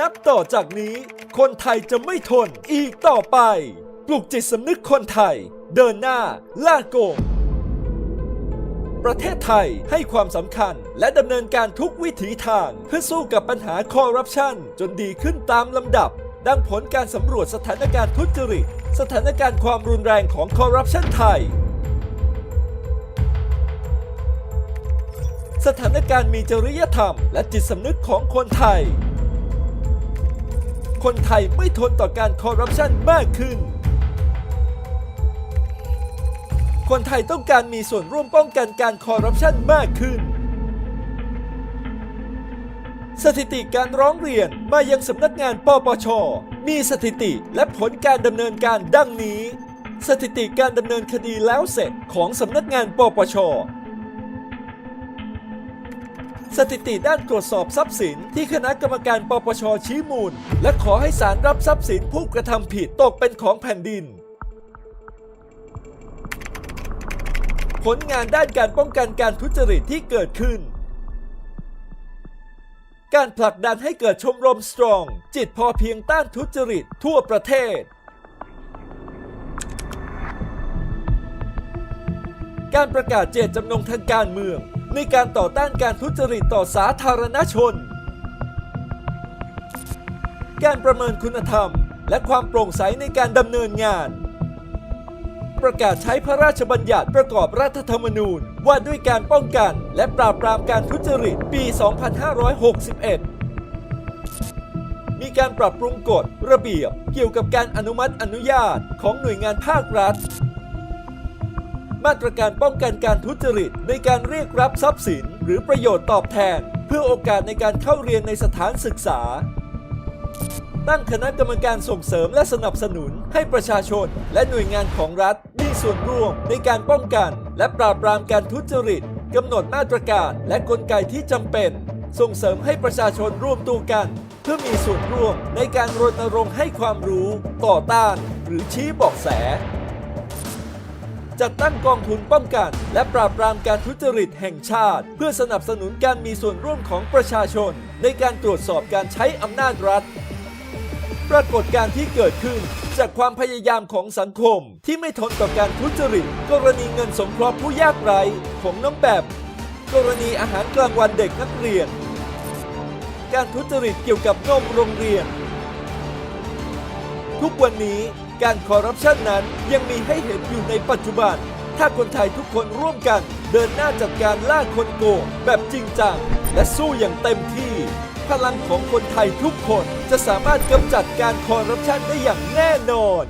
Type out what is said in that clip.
นับต่อจากนี้ คนไทยจะไม่ทนอีกต่อไป ปลุกจิตสำนึกคนไทย เดินหน้า ล่าโกง ประเทศไทยให้ความสำคัญ และดำเนินการทุกวิถีทาง เพื่อสู้กับปัญหาคอร์รัปชันจนดีขึ้นตามลำดับ ดังผลการสำรวจสถานการณ์ทุจริต สถานการณ์ความรุนแรงของคอร์รัปชันไทยสถานการณ์มีจริยธรรมและจิตสำนึกของคนไทย คนไทยไม่ทนต่อการคอร์รัปชันมากขึ้น คนไทยต้องการมีส่วนร่วมป้องกันการคอร์รัปชันมากขึ้น สถิติการร้องเรียนมายังสำนักงานปปช มีสถิติและผลการดำเนินการดังนี้ สถิติการดำเนินคดีแล้วเสร็จของสำนักงานปปช สถิติด้านตรวจสอบทรัพย์สิน ที่คณะกรรมการปปชชี้มูล และขอให้ศาลรับทรัพย์สินผู้กระทำผิดตกเป็นของแผ่นดิน ผลงานด้านการป้องกันการทุจริตที่เกิดขึ้น การผลักดันให้เกิดชมรมสตรอง จิตพอเพียงต้านทุจริตทั่วประเทศการประกาศเจตจำนงทางการเมือง ในการต่อต้านการทุจริตต่อสาธารณชน การประเมินคุณธรรม และความโปร่งใสในการดำเนินงาน ประกาศใช้พระราชบัญญัติประกอบรัฐธรรมนูญว่าด้วยการป้องกัน และปราบปรามการทุจริตปี 2561มีการปรับปรุงกฎระเบียบเกี่ยวกับการอนุมัติอนุญาตของหน่วยงานภาครัฐ มาตรการป้องกันการทุจริต ในการเรียกรับทรัพย์สิน หรือประโยชน์ตอบแทน เพื่อโอกาสในการเข้าเรียนในสถานศึกษา ตั้งคณะกรรมการส่งเสริมและสนับสนุน ให้ประชาชน และหน่วยงานของรัฐมีส่วนร่วมในการป้องกัน และปราบปรามการทุจริตกำหนดมาตรการและกลไกที่จำเป็น ส่งเสริมให้ประชาชนร่วมตัวกัน เพื่อมีส่วนร่วมในการรณรงค์ให้ความรู้ ต่อต้าน หรือชี้เบอกแส จัดตั้งกองทุนป้องกัน และปราบปรามการทุจริตแห่งชาติ เพื่อสนับสนุนการมีส่วนร่วมของประชาชน ในการตรวจสอบการใช้อำนาจรัฐ ปรากฏการณ์ที่เกิดขึ้นจากความพยายามของสังคม ที่ไม่ทนต่อการทุจริต กรณีเงินสงเคราะห์ผู้ยากไร้ของน้องแบบกรณีอาหารกลางวันเด็กนักเรียน การทุจริตเกี่ยวกับนมโรงเรียน ทุกวันนี้ การคอร์รัปชันนั้นยังมีให้เห็นอยู่ในปัจจุบัน ถ้าคนไทยทุกคนร่วมกัน เดินหน้าจัดการล่าคนโกงแบบจริงจัง และสู้อย่างเต็มที่ พลังของคนไทยทุกคนจะสามารถกำจัดการคอร์รัปชันได้อย่างแน่นอน